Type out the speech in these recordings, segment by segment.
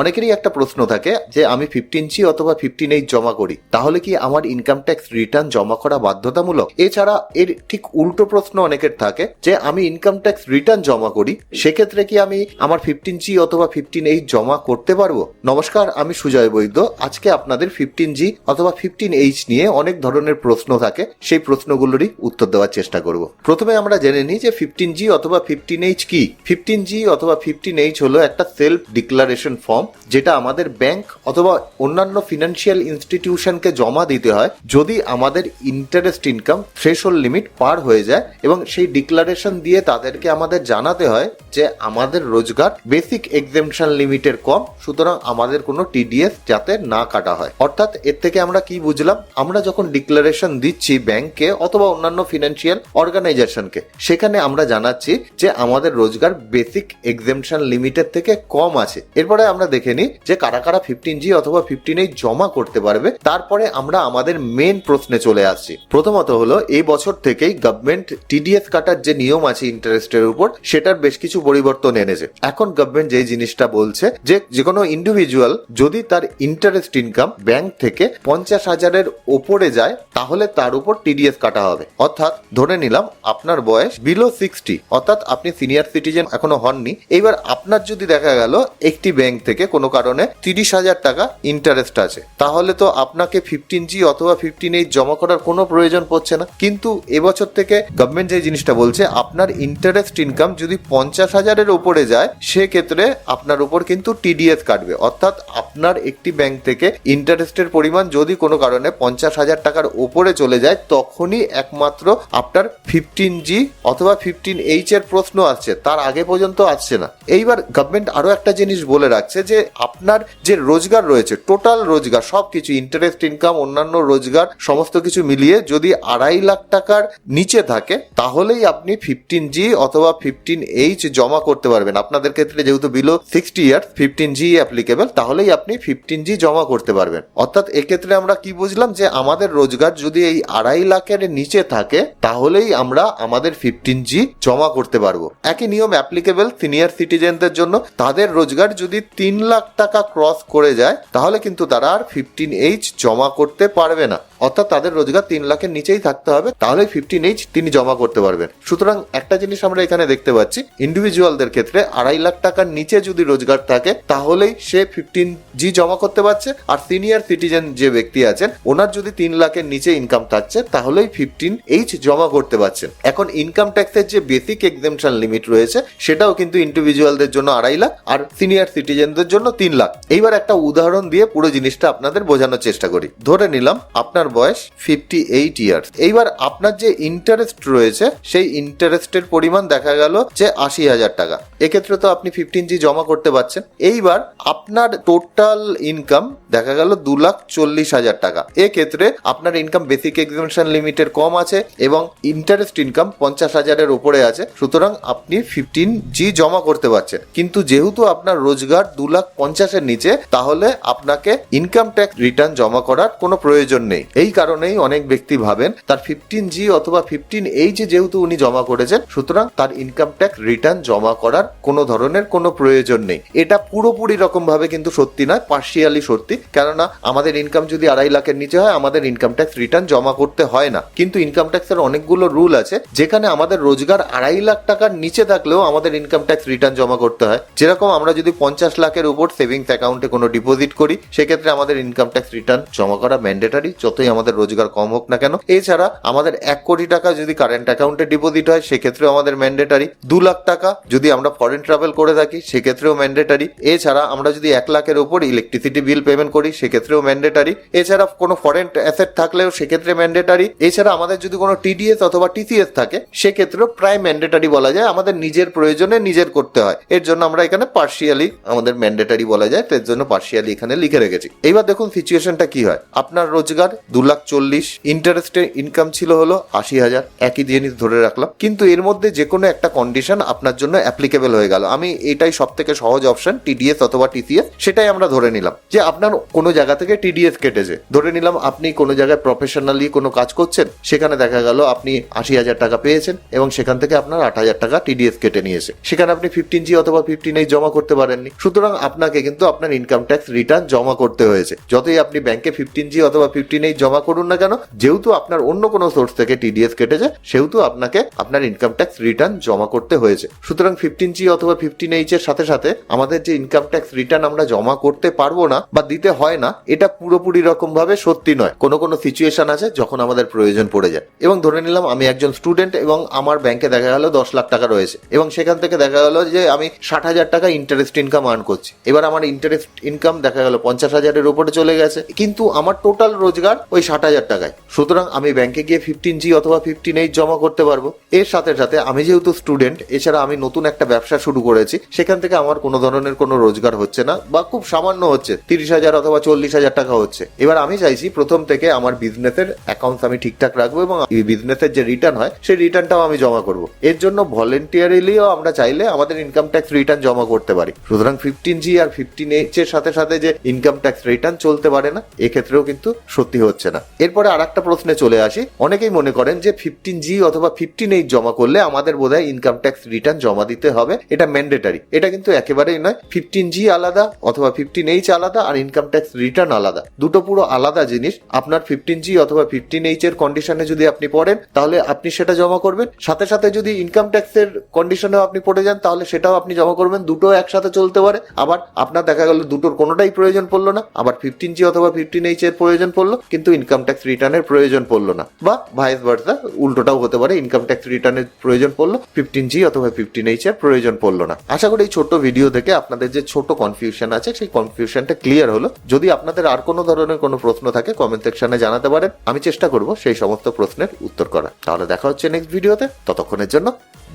অনেকেরই একটা প্রশ্ন থাকে যে, আমি ফিফটিন জি অথবা ফিফটিন এইট জমা করি, তাহলে কি আমার ইনকাম ট্যাক্স রিটার্ন জমা করা বাধ্যতামূলক? এছাড়া এর ঠিক উল্টো প্রশ্ন অনেকের থাকে যে, আমি ইনকাম ট্যাক্স রিটার্ন জমা করি, সেক্ষেত্রে কি আমি আমার ফিফটিন জি অথবা ফিফটিন এইট জমা করতে পারব? নমস্কার, আমি সুজয় বৈদ্য। আজকে আপনাদের ফিফটিন জি অথবা ফিফটিন এইচ নিয়ে অনেক ধরনের প্রশ্ন থাকে, সেই প্রশ্নগুলোরই উত্তর দেওয়ার চেষ্টা করব। প্রথমে আমরা জেনে নিই যে ফিফটিন জি অথবা ফিফটিন এইচ কি? ফিফটিন জি অথবা ফিফটিন এইচ হলো একটা সেলফ ডিক্লারেশন ফর্ম যেটা আমাদের ব্যাংক অথবা অন্যান্য ফিনান্সিয়াল ইনস্টিটিউশনকে জমা দিতে হয় যদি আমাদের ইন্টারেস্ট ইনকাম থ্রেশহোল্ড লিমিট পার হয়ে যায় এবং সেই ডিক্লারেশন দিয়ে তাদেরকে আমাদের জানাতে হয় যে আমাদের রোজগার বেসিক এক্সেমশন লিমিটের কম, সুতরাং আমাদের কোনো টিডিএস যাতে না কাটা হয়। অর্থাৎ এর থেকে আমরা কি বুঝলাম? আমরা যখন ডিক্লারেশন দিচ্ছি ব্যাংকে অথবা অন্যান্য ফিনান্সিয়াল অর্গানাইজেশনকে, সেখানে আমরা জানাচ্ছি যে আমাদের রোজগার বেসিক এক্সেমশন লিমিটের থেকে কম আছে। এরপরে আমরা দেখে নিই যে কারা কারা ফিফটিন জি অথবা ফিফটিন এইট জমা করতে পারবে। তারপরে আমরা আমাদের মেন প্রশ্নে চলে আসছি। প্রথমত হলো, এই বছর থেকেই গভর্নমেন্ট টিডিএস কাটার যে নিয়ম আছে ইন্টারেস্টের উপর, সেটার বেশ কিছু পরিবর্তন এনেছে। এখন গভর্নমেন্ট যে জিনিসটা বলছে, যে যে কোনো ইন্ডিভিজুয়াল যদি তার ইন্টারেস্ট ইনকাম ব্যাংক থেকে পঞ্চাশ হাজারের ওপরে যায়, তাহলে তার উপর টিডিএস কাটা হবে। অর্থাৎ, ধরে নিলাম, আপনার বয়স বিলো সিক্সটি অর্থাৎ আপনি সিনিয়র সিটিজেন এখনও হননি। এইবার আপনার যদি দেখা গেল, একটি ব্যাংক থেকে কোনো কারণে তিরিশ হাজার টাকা ইন্টারেস্ট আছে। তাহলে তো আপনাকে ফিফটিন জি অথবা ফিফটিন এইট জমা করার কোনো প্রয়োজন পড়ছে না। কিন্তু এবছর থেকে গভর্নমেন্ট যে জিনিসটা বলছে, আপনার ইন্টারেস্ট ইনকাম যদি পঞ্চাশ হাজারের উপরে যায়, সেক্ষেত্রে আপনার উপর কিন্তু টিডিএস কাটবে। অর্থাৎ আপনার একটি ব্যাংক থেকে ইন্টারেস্টের পরিমাণ যদি কোনো কারণে পঞ্চাশ হাজার টাকার উপরে চলে যায়, তখনই একমাত্র আপনার ফিফটিন জি অথবা ফিফটিন এইচ এর প্রশ্ন আসছে। তার আগে পর্যন্ত আসছে না। এইবার গভর্নমেন্ট আরও একটা জিনিস বলে রাখছে যে আপনার যে রোজগার রয়েছে টোটাল রোজগার, সবকিছু ইন্টারেস্ট ইনকাম অন্যান্য রোজগার, সমস্ত কিছু মিলিয়ে যদি আড়াই লাখ টাকার নিচে থাকে, তাহলেই আপনি ফিফটিন জি অথবা ফিফটিন এইচ জমা করতে পারবেন। আপনাদের ক্ষেত্রে যেহেতু below sixty years fifteen G applicable তাহলেই আপনি ফিফটিন জি জমা করতে পারবেন। অর্থাৎ এক্ষেত্রে আমরা কি বুঝলাম যে আমাদের রোজগার যদি এই আড়াই লাখের নিচে থাকে, তাহলেই আমরা আমাদের ফিফটিন জি জমা করতে পারব। একই নিয়ম অ্যাপ্লিকেবল সিনিয়র সিটিজেনদের জন্য। তাদের রোজগার যদি তিন লাখ টাকা ক্রস করে যায়, তাহলে কিন্তু তারা আর ফিফটিন এইচ জমা করতে পারবে না। অর্থাৎ তাদের রোজগার তিন লাখের নিচেই থাকতে হবে, তাহলে ফিফটিন এইচ তিনি জমা করতে পারবেন। সুতরাং একটা জিনিস আমরা এখানে দেখতে পাচ্ছি ইন্ডিভিজুয়ালদের ক্ষেত্রে আড়াই লাখ টাকার নিচে যদি রোজগার থাকে, তাহলেই সে ফিফটিন জি জমা করতে পারছে, আর সিনিয়র সিটিজেন যে ব্যক্তি আছেন, ওনার যদি তিন লাখের নিচে ইনকাম থাকছে, তাহলেই ফিফটিন এইচ জমা করতে পারছেন এখন ইনকাম ট্যাক্সের যে বেসিক এক্সেমশন লিমিট রয়েছে, সেটাও কিন্তু ইন্ডিভিজুয়ালদের জন্য আড়াই লাখ, আর সিনিয়র সিটিজেনদের জন্য তিন লাখ। এইবার একটা উদাহরণ দিয়ে পুরো জিনিসটা আপনাদের বোঝানোর চেষ্টা করি। ধরে নিলাম, আপনার বয়স ফিফটি এইট ইয়ার্স এইবার আপনার যে ইন্টারেস্ট রয়েছে, সেই ইন্টারেস্টের পরিমাণ দেখা গেল যে আশি হাজার টাকা। এক্ষেত্রে তো আপনি ফিফটিন জি জমা করতে পারছেন। এইবার আপনার টোটাল ইনকাম দেখা গেল দু লাখ চল্লিশ হাজার টাকা। এক্ষেত্রে আপনার ইনকাম বেসিক এক্সিবিশন লিমিটের কম আছে এবং ইন্টারেস্ট ইনকাম পঞ্চাশ হাজারের উপরে আছে। সুতরাং আপনি ফিফটিন জি জমা করতে পারছেন। কিন্তু যেহেতু আপনার রোজগার দু লাখ পঞ্চাশের নিচে, তাহলে আপনাকে ইনকাম ট্যাক্স রিটার্ন জমা করার কোনো প্রয়োজন নেই। এই কারণেই অনেক ব্যক্তি ভাবেন, তার ফিফটিন জি অথবা ফিফটিন এইচ যেহেতু উনি জমা করেছেন, সুতরাং তার ইনকাম ট্যাক্স রিটার্ন জমা করার কোনো ধরনের কোনো প্রয়োজন নেই। এটা পুরোপুরি রকম ভাবে কিন্তু সত্যি নয় পার্শিয়ালি সত্যি। কেননা আমাদের ইনকাম যদি আড়াই লাখের নিচে হয়, আমাদের ইনকাম ট্যাক্স রিটার্ন জমা করতে হয় না। কিন্তু ইনকাম ট্যাক্সের অনেকগুলো রুল আছে, যেখানে আমাদের রোজগার আড়াই লাখ টাকার নিচে থাকলেও আমাদের ইনকাম ট্যাক্স রিটার্ন জমা করতে হয়। যেরকম আমরা যদি পঞ্চাশ লাখের উপর সেভিংস অ্যাকাউন্টে কোনো ডিপোজিট করি, সেক্ষেত্রে আমাদের ইনকাম ট্যাক্স রিটার্ন জমা করা ম্যান্ডেটারি যতই আমাদের রোজগার কম হোক না কেন। এছাড়া আমাদের এক কোটি টাকা যদি কারেন্ট অ্যাকাউন্টে ডিপোজিট হয়, সেক্ষেত্রেও আমাদের ম্যান্ডেটারি দু লাখ টাকা যদি আমরা ফরেন ট্রাভেল করে থাকি, সেক্ষেত্রেও ম্যান্ডেটারি এছাড়া আমরা যদি এক লাখের উপর ইলেকট্রিসিটি বিল পেমেন্ট করি, সেক্ষেত্রেও ম্যান্ডেটারি এছাড়া কোনো ফরেন অ্যাসেট থাকলেও সেক্ষেত্রে ম্যান্ডেটারি এছাড়া আমাদের যদি কোনো টিডিএস অথবা টিসিএস থাকে, সেক্ষেত্রেও প্রায় ম্যান্ডেটারি বলা যায়। আমাদের নিজের প্রয়োজনে নিজের করতে হয়। এর জন্য আমরা এখানে পার্সিয়ালি আমাদের ম্যান্ডেটারি বলা যায় এর জন্য পার্শিয়ালি এখানে লিখে রেখেছি। এইবার দেখুন সিচুয়েশনটা কি হয়। আপনার রোজগার দু লাখ চল্লিশ ইন্টারেস্টে ইনকাম ছিল হলো আশি হাজার, একই জিনিস ধরে রাখলাম। কিন্তু এর মধ্যে যে কোনো একটা কন্ডিশন আপনার জন্য অ্যাপ্লিকেবল হয়ে গেল। আমি এটাই সব থেকে সহজ অপশন টিডিএস অথবা টিসিএস সেটাই আমরা ধরে নিলাম। যে আপনার কোনো জায়গা থেকে টিডিএস কেটেছে। ধরে নিলাম আপনি কোনো জায়গায় প্রফেশনালি কোনো কাজ করছেন, সেখানে দেখা গেল আপনি আশি হাজার টাকা পেয়েছেন এবং সেখান থেকে আপনার আট হাজার টাকা টিডিএস কেটে নিয়েছে। সেখানে আপনি ফিফটিন জি অথবা ফিফটিন এই জমা করতে পারেননি। সুতরাং আপনাকে কিন্তু আপনার ইনকাম ট্যাক্স রিটার্ন জমা করতে হয়েছে। যতই আপনি ব্যাংকে ফিফটিন জি অথবা ফিফটিন এইট জমা করুন না কেন, যেহেতু আপনার অন্য কোনো সোর্স থেকে টিডিএস কেটেছে, সেহেতু আপনাকে আপনার ইনকাম ট্যাক্স রিটার্ন জমা করতে হয়েছে। সুতরাং ফিফটিন জি অথবা ফিফটিন এইচ এর সাথে সাথে আমাদের যে ইনকাম ট্যাক্স রিটার্ন আমরা জমা করতে পারব না বা দিতে হয় না, এটা পুরোপুরি রকম ভাবে সত্যি নয়। কোনো কোনো সিচুয়েশন আছে যখন আমাদের প্রয়োজন পড়ে যায়। এবং ধরে নিলাম আমি একজন স্টুডেন্ট এবং আমার ব্যাংকে দেখা গেল দশ লাখ টাকা রয়েছে। এবং সেখান থেকে দেখা গেল যে আমি ষাট হাজার টাকা ইন্টারেস্ট ইনকাম আর্ন করছি। এবার আমার ইন্টারেস্ট ইনকাম দেখা গেল পঞ্চাশ হাজারের উপরে চলে গেছে। কিন্তু আমার টোটাল রোজগার ওই ষাট হাজার টাকায়। সুতরাং আমি ব্যাংকে গিয়ে ফিফটিন জি অথবা ফিফটিন এইট জমা করতে পারব। এর সাথে সাথে আমি যেহেতু স্টুডেন্ট এছাড়া আমি নতুন একটা ব্যবসা শুরু করেছি, সেখান থেকে আমার কোনো ধরনের কোনো রোজগার হচ্ছে না বা খুব সামান্য হচ্ছে। তিরিশ হাজার অথবা চল্লিশ হাজার টাকা হচ্ছে। এবার আমি চাইছি প্রথম থেকে আমার বিজনেসের অ্যাকাউন্টস আমি ঠিকঠাক রাখব এবং বিজনেসের যে রিটার্ন হয়, সেই রিটার্নটাও আমি জমা করব। এর জন্য ভলেন্টিয়ারিলিও আমরা চাইলে আমাদের ইনকাম ট্যাক্স রিটার্ন জমা করতে পারি। সুতরাং ফিফটিন জি আর ফিফটিন এইচ এর সাথে সাথে যে ইনকাম ট্যাক্স রিটার্ন চলতে পারে না, এক্ষেত্রেও কিন্তু সত্যি হচ্ছে না। এরপরে আর একটা প্রশ্নে চলে আসি। অনেকেই মনে করেন যে ফিফটিন জি অথবা ফিফটিন এইট জমা করলে আমাদের বোধহয় ইনকাম ট্যাক্স রিটার্ন জমা দিতে হবে। এটা ম্যান্ডেটারি এটা কিন্তু একেবারেই নয়। ফিফটিন জি আলাদা অথবা ফিফটিন এইচ আলাদা আর ইনকাম ট্যাক্স রিটার্ন আলাদা। দুটো পুরো আলাদা জিনিস। আপনার ফিফটিন জি অথবা ফিফটিন এইচ এর কন্ডিশনে যদি আপনি পড়েন, তাহলে আপনি সেটা জমা করবেন। সাথে সাথে যদি ইনকাম ট্যাক্সের কন্ডিশনেও আপনি পড়ে যান, তাহলে সেটাও আপনি জমা করবেন। দুটো একসাথে চলতে পারে। আবার আপনার দেখা গেল দুটোর কোনোটাই প্রয়োজন পড়ল না, আবার ফিফটিন জি অথবা ফিফটিন এইচ এর প্রয়োজন পড়ল, কিন্তু ইনকাম ট্যাক্স রিটার্নের প্রয়োজন পড়ল না। বা ভাইস ভার্সা উল্টোটাও হতে পারে ইনকাম ট্যাক্স রিটার্নের প্রয়োজন পড়ল ফিফটিন জি অথবা ফিফটিন এইচ এর প্রয়োজন পড়ল না। আশা করি এই ছোট ভিডিও থেকে আপনাদের যে ছোট কনফিউশন আছে, সেই কনফিউশনটা ক্লিয়ার হলো। যদি আপনাদের আর কোনো ধরনের কোনো প্রশ্ন থাকে কমেন্ট সেকশনে জানাতে পারেন। আমি চেষ্টা করব সেই সমস্ত প্রশ্নের উত্তর করার। তাহলে দেখা হচ্ছে নেক্সট ভিডিওতে ততক্ষণের জন্য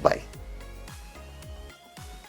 বাই